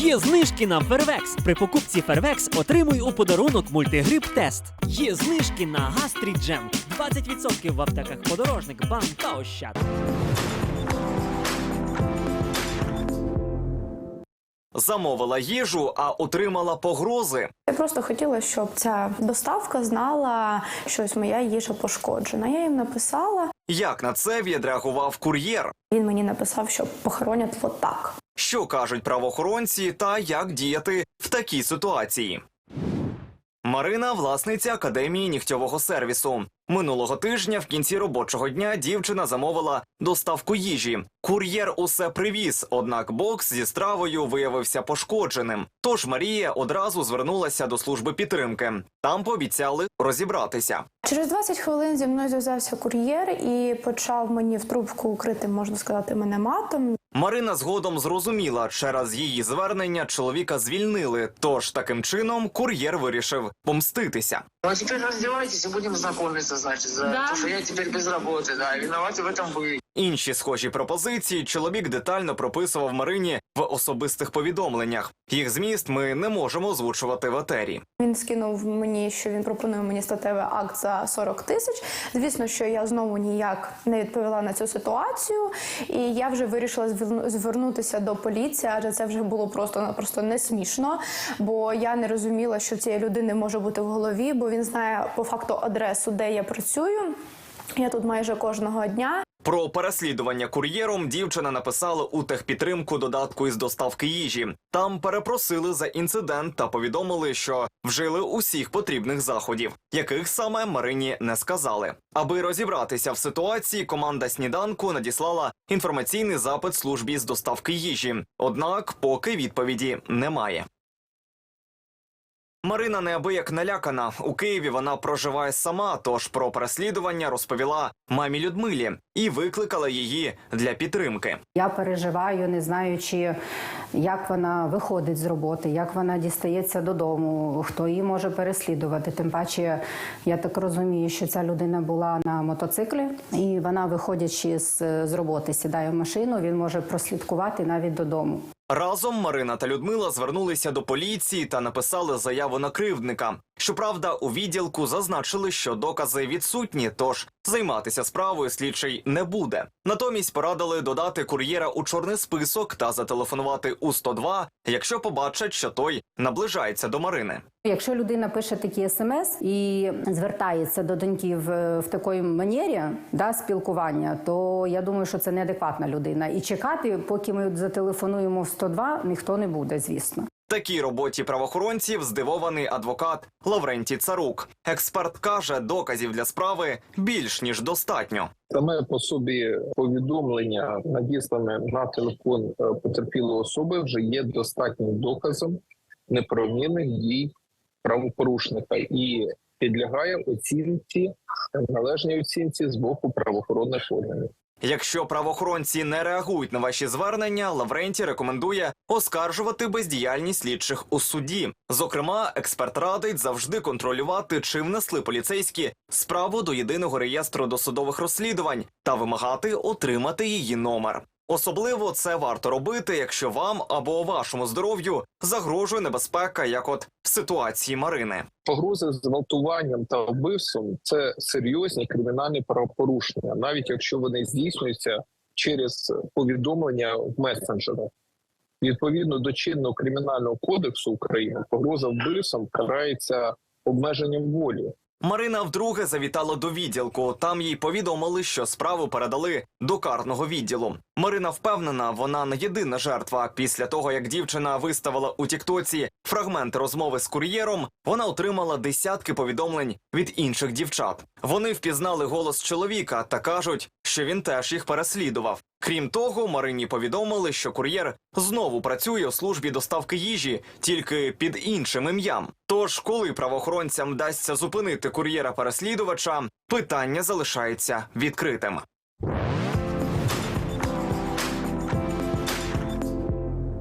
Є знижки на Фервекс. При покупці Фервекс отримуй у подарунок мультигрип тест. Є знижки на Гастріджем. 20% в аптеках подорожник, бам та ощад. Замовила їжу, а отримала погрози. Я просто хотіла, щоб ця доставка знала, що ось моя їжа пошкоджена. Я їм написала. Як на це відреагував кур'єр? Він мені написав, що похоронять вот так. Що кажуть правоохоронці та як діяти в такій ситуації? Марина власниця академії нігтьового сервісу. Минулого тижня в кінці робочого дня дівчина замовила доставку їжі. Кур'єр усе привіз, однак бокс зі стравою виявився пошкодженим. Тож Марія одразу звернулася до служби підтримки. Там пообіцяли розібратися. Через 20 хвилин зі мною зв'язався кур'єр і почав мені в трубку укрити, можна сказати, мене матом. Марина згодом зрозуміла, через її звернення чоловіка звільнили. Тож таким чином кур'єр вирішив помститися. Ну а теперь раздевайтесь и будем знакомиться, значит, за то, что я теперь без работы, да, и виноваты в этом вы. Інші схожі пропозиції чоловік детально прописував Марині в особистих повідомленнях. Їх зміст ми не можемо озвучувати в етері. Він скинув мені, що він пропонує мені статевий акт за 40 тисяч. Звісно, що я знову ніяк не відповіла на цю ситуацію, і я вже вирішила зверну- звернутися до поліції, адже це вже було просто-напросто не смішно. Бо я не розуміла, що цієї людини може бути в голові, бо він знає по факту адресу, де я працюю. Я тут майже кожного дня. Про переслідування кур'єром дівчина написала у техпідтримку додатку із доставки їжі. Там перепросили за інцидент та повідомили, що вжили усіх потрібних заходів, яких саме Марині не сказали. Аби розібратися в ситуації, команда сніданку надіслала інформаційний запит службі з доставки їжі. Однак, поки відповіді немає. Марина неабияк налякана. У Києві вона проживає сама, тож про переслідування розповіла мамі Людмилі і викликала її для підтримки. Я переживаю, не знаючи, як вона виходить з роботи, як вона дістається додому, хто її може переслідувати. Тим паче, я так розумію, що ця людина була на мотоциклі, і вона, виходячи з, роботи, сідає в машину, він може прослідкувати навіть додому. Разом Марина та Людмила звернулися до поліції та написали заяву на кривдника. Щоправда, у відділку зазначили, що докази відсутні, тож займатися справою слідчий не буде. Натомість порадили додати кур'єра у чорний список та зателефонувати у 102, якщо побачать, що той наближається до Марини. Якщо людина пише такі смс і звертається до доньки в, в такої манері да, спілкування, то я думаю, що це неадекватна людина. І чекати, поки ми зателефонуємо в 102, ніхто не буде, звісно. Такій роботі правоохоронців здивований адвокат Лаврентій Царук. Експерт каже, доказів для справи більш ніж достатньо. Саме по собі повідомлення, надіслане на телефон е, потерпілої особи, вже є достатнім доказом неправомірних дій правопорушника і підлягає оцінці належній оцінці з боку правоохоронних органів. Якщо правоохоронці не реагують на ваші звернення, Лавренті рекомендує оскаржувати бездіяльність слідчих у суді. Зокрема, експерт радить завжди контролювати, чи внесли поліцейські справу до єдиного реєстру досудових розслідувань та вимагати отримати її номер. Особливо це варто робити, якщо вам або вашому здоров'ю загрожує небезпека, як от в ситуації Марини. Погрози зґвалтуванням та вбивством це серйозні кримінальні правопорушення, навіть якщо вони здійснюються через повідомлення в месенджерах. Відповідно до чинного кримінального кодексу України, погроза вбивством карається обмеженням волі. Марина вдруге завітала до відділку. Там їй повідомили, що справу передали до карного відділу. Марина впевнена, вона не єдина жертва. Після того, як дівчина виставила у Тіктоці фрагменти розмови з кур'єром, вона отримала десятки повідомлень від інших дівчат. Вони впізнали голос чоловіка та кажуть, що він теж їх переслідував. Крім того, Марині повідомили, що кур'єр знову працює у службі доставки їжі, тільки під іншим ім'ям. Тож, коли правоохоронцям вдасться зупинити кур'єра переслідувача, питання залишається відкритим.